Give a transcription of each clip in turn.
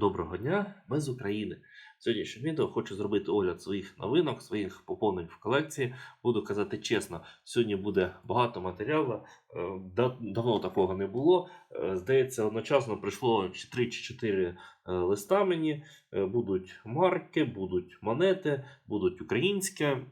Доброго дня, ми з України. Сьогоднішнє відео хочу зробити огляд своїх новинок, своїх поповнень в колекції. Буду казати чесно, сьогодні буде багато матеріалу. Е, Давно такого не було. Е, Здається, одночасно прийшло 3 чи 4 листа мені. Е, Будуть марки, будуть монети, будуть українське.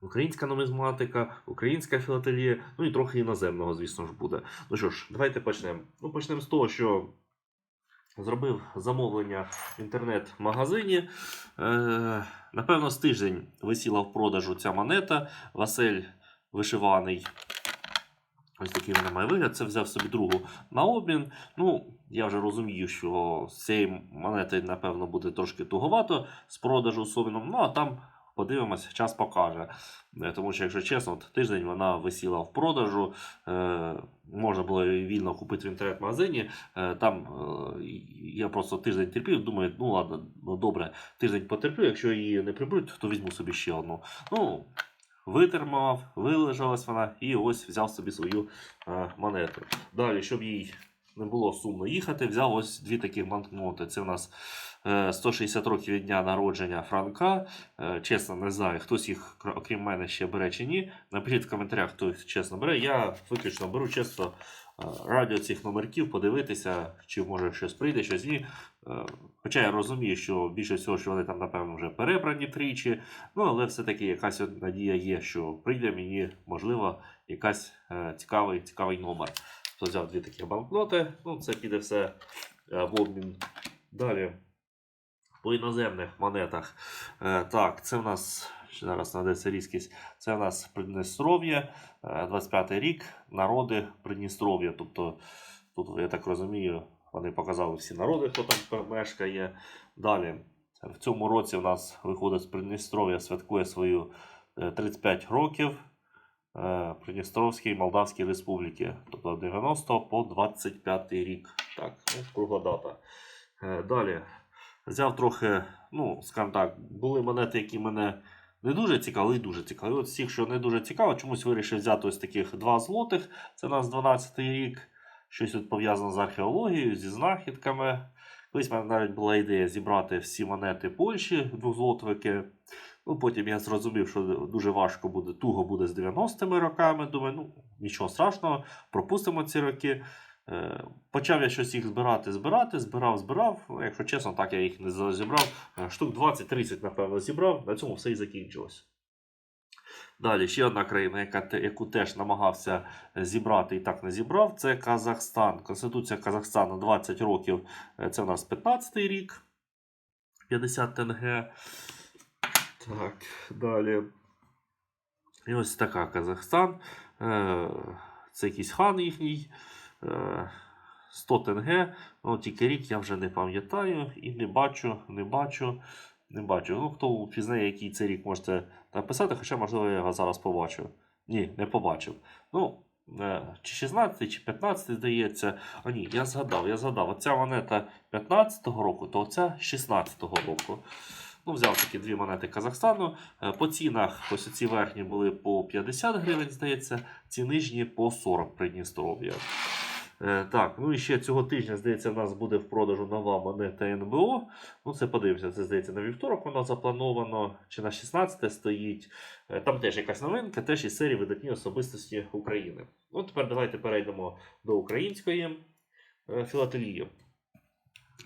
Українська нумізматика, українська філателія, ну і трохи іноземного, звісно ж, буде. Ну що ж, давайте почнемо. Ну, почнемо з того, що зробив замовлення в інтернет-магазині. Е, напевно, з тиждень висіла в продажу ця монета. Василь вишиваний. Ось такий вона має вигляд. Це взяв собі другу на обмін. Ну, я вже розумію, що з цієї монети, напевно, буде трошки туговато з продажу з. Ну, а там подивимося, час покаже. Е, Тому що, якщо чесно, от тиждень вона висіла в продажу. Е, можна було її вільно купити в інтернет-магазині. Е, там е, я просто тиждень терпів, думаю, ну ладно, ну добре, тиждень потерплю, якщо її не приберуть, то візьму собі ще одну. Ну, витермав, вилежалась вона і ось взяв собі свою е, монету. Далі, щоб їй не було сумно їхати, взяв ось дві такі банкноти. Це в нас е, 160 років від дня народження Франка. Е, чесно, не знаю, хтось їх, окрім мене, ще бере чи ні. Напишіть в коментарях, хто їх чесно бере. Я виключно беру чесно е, раді цих номерків, подивитися, чи може щось прийде, щось ні. Е, Хоча я розумію, що більше всього, що вони там, напевно, вже перебрані тричі. Ну, але все-таки якась надія є, що прийде мені, можливо, якась е, цікавий, цікавий номер. То взяв дві такі банкноти. Ну, це піде все е, в обмін. Далі. По іноземних монетах. Е, так, це в нас зараз надається різкість. Це в нас Придністров'я, е, 25 рік, народи Придністров'я. Тобто, тут, я так розумію, вони показали всі народи, хто там мешкає. Далі. В цьому році у нас виходить з Придністров'я, святкує свою е, 35 років. Е, Придністровській Молдавській Республіки, тобто 90 по 25 рік. Так, ну, кругла дата. Е, Далі. Взяв трохи, ну, скажімо так, були монети, які мене не дуже цікавили, і дуже цікавили. От тих, що не дуже цікаво, чомусь вирішив взяти ось таких два злотих. Це у нас 12 рік. Щось тут пов'язано з археологією, зі знахідками. Колись в мене навіть була ідея зібрати всі монети Польщі, двозлотовики. Ну, потім я зрозумів, що дуже важко буде, туго буде з 90-ми роками. Думаю, ну нічого страшного, пропустимо ці роки. Е, Почав я щось їх збирати, збирати, збирав, збирав. Якщо чесно, так я їх не зібрав. Е, Штук 20-30, напевно, зібрав. На цьому все і закінчилось. Далі ще одна країна, яка, яку теж намагався зібрати і так не зібрав, це Казахстан. Конституція Казахстану 20 років. е, Це у нас 15 рік. 50 тенге. Так, далі. І ось така Казахстан. Е, Це якийсь хан їхній. Е, 100 тенге. Ну, тільки рік я вже не пам'ятаю і не бачу, не бачу, не бачу. Ну, хто впізнає, який це рік, можете написати, хоча, можливо, я його зараз побачу. Ні, не побачив. Ну, е, чи 16, чи 15, здається. А ні, я згадав, я згадав. Оця монета 15-го року, то оця 16-го року. Ну, взяв такі дві монети Казахстану. Е, По цінах, ось ці верхні були по 50 гривень, здається, ці нижні по 40 Придністров'я. Е, так, ну і ще цього тижня, здається, в нас буде в продажу нова монета НБО. Ну, це подивимося, це здається на вівторок воно заплановано, чи на 16 стоїть. Е, Там теж якась новинка, теж із серії видатні особистості України. Ну, тепер давайте перейдемо до української філателії.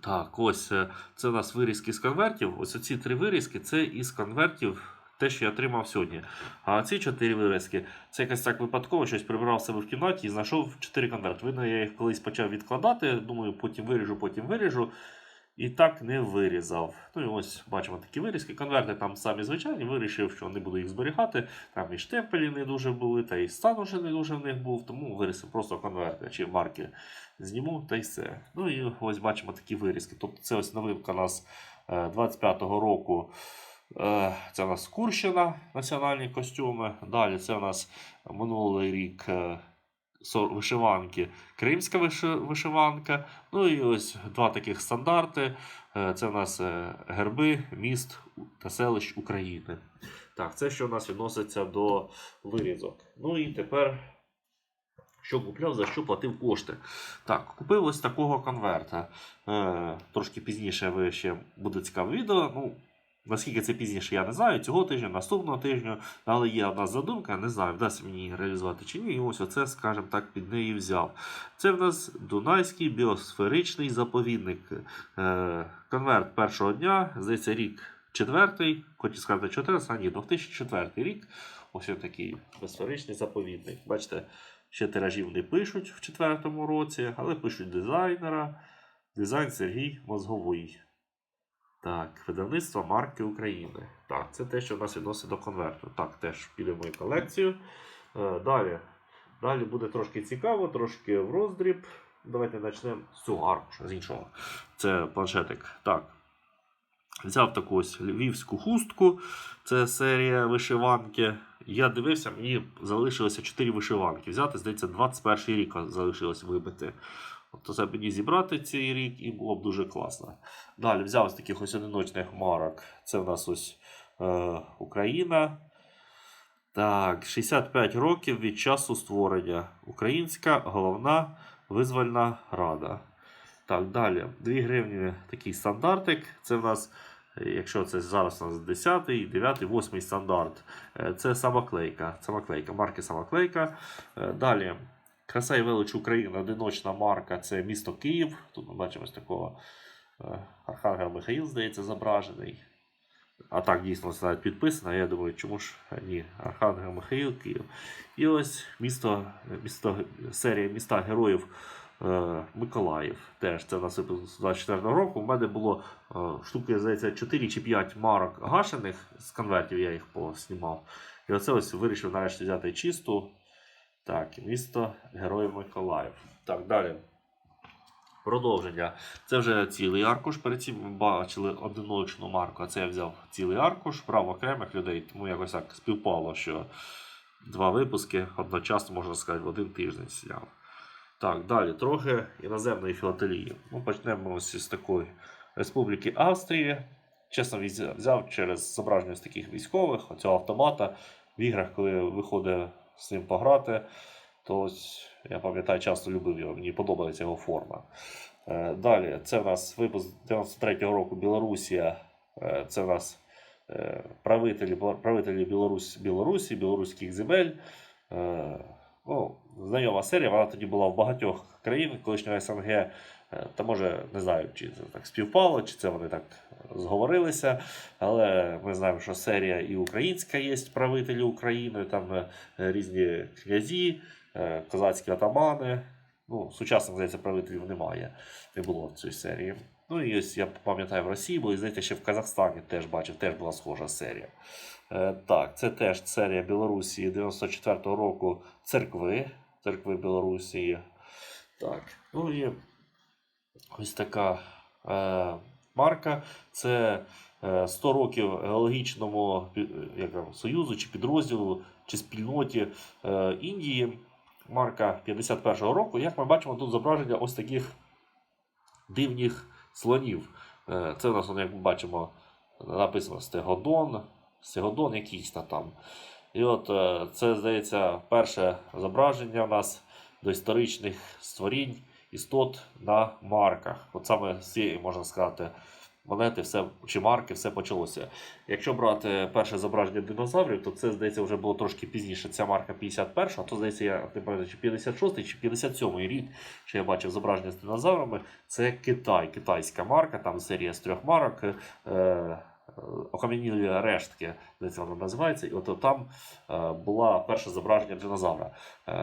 Так, ось е, це у нас вирізки з конвертів. Ось ці три вирізки це із конвертів. Те, що я отримав сьогодні. А ці чотири вирізки це якось так випадково, щось прибирав себе в кімнаті і знайшов чотири конверти. Видно, я їх колись почав відкладати. Думаю, потім виріжу, потім виріжу. І так не вирізав. Ну і ось бачимо такі вирізки. Конверти там самі звичайні, вирішив, що не буду їх зберігати. Там і штемпелі не дуже були, та і стан уже не дуже в них був, тому вирізав просто конверти чи марки зніму та й все. Ну і ось бачимо такі вирізки. Тобто це ось новинка нас е, 25-го року. Е, Це у нас Курщина, національні костюми. Далі це у нас минулий рік е, вишиванки, кримська вишиванка. Ну і ось два таких стандарти. Е, Це у нас е, герби міст та селищ України. Так, це що у нас відноситься до вирізок. Ну і тепер що купляв, за що платив кошти. Так, купив ось такого конверта. Е, трошки пізніше ви ще буде цікаве відео. Ну, наскільки це пізніше, я не знаю. Цього тижня, наступного тижня, але є одна задумка, не знаю, вдасться мені її реалізувати чи ні. І ось оце, скажімо так, під неї взяв. Це в нас Дунайський біосферичний заповідник. Е, конверт першого дня, здається, рік четвертий, хочу сказати 14, а ні, 2004 рік. Ось такий біосферичний заповідник. Бачите, ще тиражів не пишуть в четвертому році, але пишуть дизайнера. Дизайн Сергій Мозговий. Так, видавництво марки України. Так, це те, що в нас відносить до конверту. Так, теж піде в мою колекцію. Е, далі. Далі буде трошки цікаво, трошки в роздріб. Давайте почнемо з цього аркуша, з іншого. Це планшетик. Так. Взяв таку ось львівську хустку. Це серія вишиванки. Я дивився, мені залишилося 4 вишиванки. Взяти, здається, 21 рік залишилось вибити. Тобто це мені зібрати цей рік і було б дуже класно. Далі взяв з таких ось одиночних марок. Це в нас ось е, Україна. Так, 65 років від часу створення. Українська головна визвольна рада. Так, далі. 2 гривні такий стандартик. Це в нас, якщо це зараз у нас 10, 9, 8 стандарт. Е, Це самоклейка. Самоклейка, марки самоклейка. Е, Далі. Краса і велич України, одиночна марка це місто Київ. Тут ми бачимо ось такого е, Архангел Михаїл, здається, зображений. А так дійсно навіть підписано. Я думаю, чому ж ні, Архангел Михаїл, Київ. І ось місто, місто серія міста героїв е, Миколаїв. Теж це в нас випуск з 24 року. У мене було е, штуки, здається, 4 чи 5 марок гашених з конвертів, я їх поснімав. І оце ось вирішив нарешті взяти чисту. Так, місто Героїв Миколаїв. Так, далі. Продовження. Це вже цілий аркуш. Перед цим ми бачили одиночну марку, а це я взяв цілий аркуш, брав окремих людей, тому якось так співпало, що два випуски одночасно, можна сказати, в один тиждень зняв. Так, далі трохи іноземної філателії. Ну, почнемо ось з такої Республіки Австрії. Чесно, взяв через зображення з таких військових, оцього автомата. В іграх, коли виходить з ним пограти, то ось я пам'ятаю, часто любив його, мені подобається його форма. Е, Далі, це в нас випуск 93-го року Білорусія. Е, Це в нас е, правителі, правителі Білорусь, Білорусі, білоруських земель. Ну, знайома серія, вона тоді була в багатьох країнах колишнього СНГ. Е, Та може, не знаю, чи це так співпало, чи це вони так зговорилися. Але ми знаємо, що серія і українська є правителі України, там е, різні князі, е, козацькі атамани. Ну, сучасних, здається, правителів немає. Не було в цій серії. Ну і ось я пам'ятаю в Росії, бо здається, ще в Казахстані теж бачив, теж була схожа серія. Е, так, це теж серія Білорусі 94-го року церкви, церкви Білорусі. Так, ну і ось така е, марка. Це е, 100 років геологічному як союзу чи підрозділу чи спільноті е, Індії. Марка 51-го року. Як ми бачимо, тут зображення ось таких дивних слонів. Е, Це у нас, як ми бачимо, написано Стегодон, Стегодон якийсь та там. І от е, це, здається, перше зображення у нас доісторичних створінь істот на марках. От саме з цієї, можна сказати, монети все, чи марки все почалося. Якщо брати перше зображення динозаврів, то це, здається, вже було трошки пізніше. Ця марка 51, а то, здається, я не пам'ятаю, чи 56 чи 57 рік, що я бачив зображення з динозаврами. Це Китай, китайська марка, там серія з трьох марок. Е, Окам'янілі рештки, здається, вона називається, і от там е, була перше зображення динозавра. Е,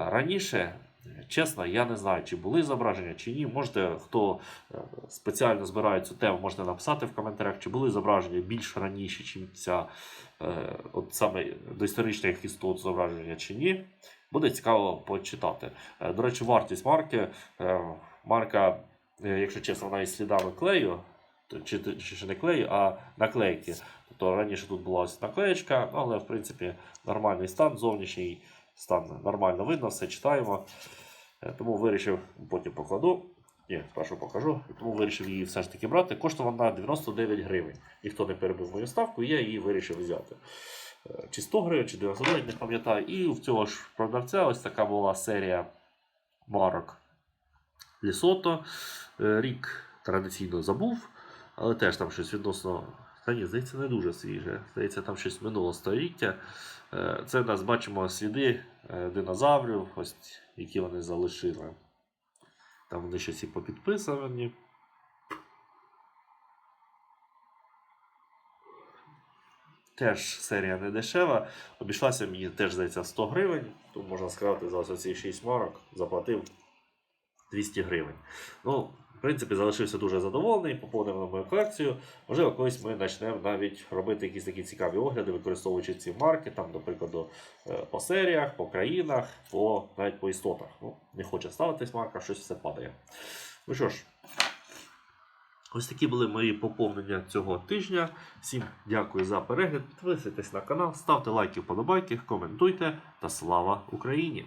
раніше, чесно, я не знаю, чи були зображення, чи ні. Можете, хто е, спеціально збирає цю тему, можете написати в коментарях, чи були зображення більш раніше, ніж ця е, от саме доісторичних істот зображення, чи ні. Буде цікаво почитати. Е, До речі, вартість марки. Марка, якщо чесно, вона із слідами клею, чи, чи, чи не клею, а наклейки. Тобто раніше тут була ось наклеєчка, але в принципі нормальний стан, зовнішній стан нормально видно, все читаємо. Е, Тому вирішив, потім покладу. Ні, спершу покажу. Тому вирішив її все ж таки брати. Коштувала вона 99 гривень. Ніхто не перебив мою ставку, я її вирішив взяти. Е, Чи 100 гривень, чи 99, не пам'ятаю. І в цього ж продавця ось така була серія марок Лісото. Е, Рік традиційно забув, але теж там щось відносно. Та ні, здається, не дуже свіже. Здається, там щось минулого століття. Е, Це нас бачимо сліди е, динозаврів, ось які вони залишили. Там вони щось і попідписані. Теж серія не дешева. Обійшлася мені теж здається 100 гривень. Тому можна сказати, за ці 6 марок заплатив 200 гривень. Ну, в принципі, залишився дуже задоволений, поповнив на мою колекцію. Можливо, колись ми почнемо навіть робити якісь такі цікаві огляди, використовуючи ці марки, там, до прикладу, е, по серіях, по країнах, по, навіть по істотах. Ну, не хоче ставитись марка, щось все падає. Ну що ж, ось такі були мої поповнення цього тижня. Всім дякую за перегляд. Підписуйтесь на канал, ставте лайки, вподобайки, коментуйте та слава Україні!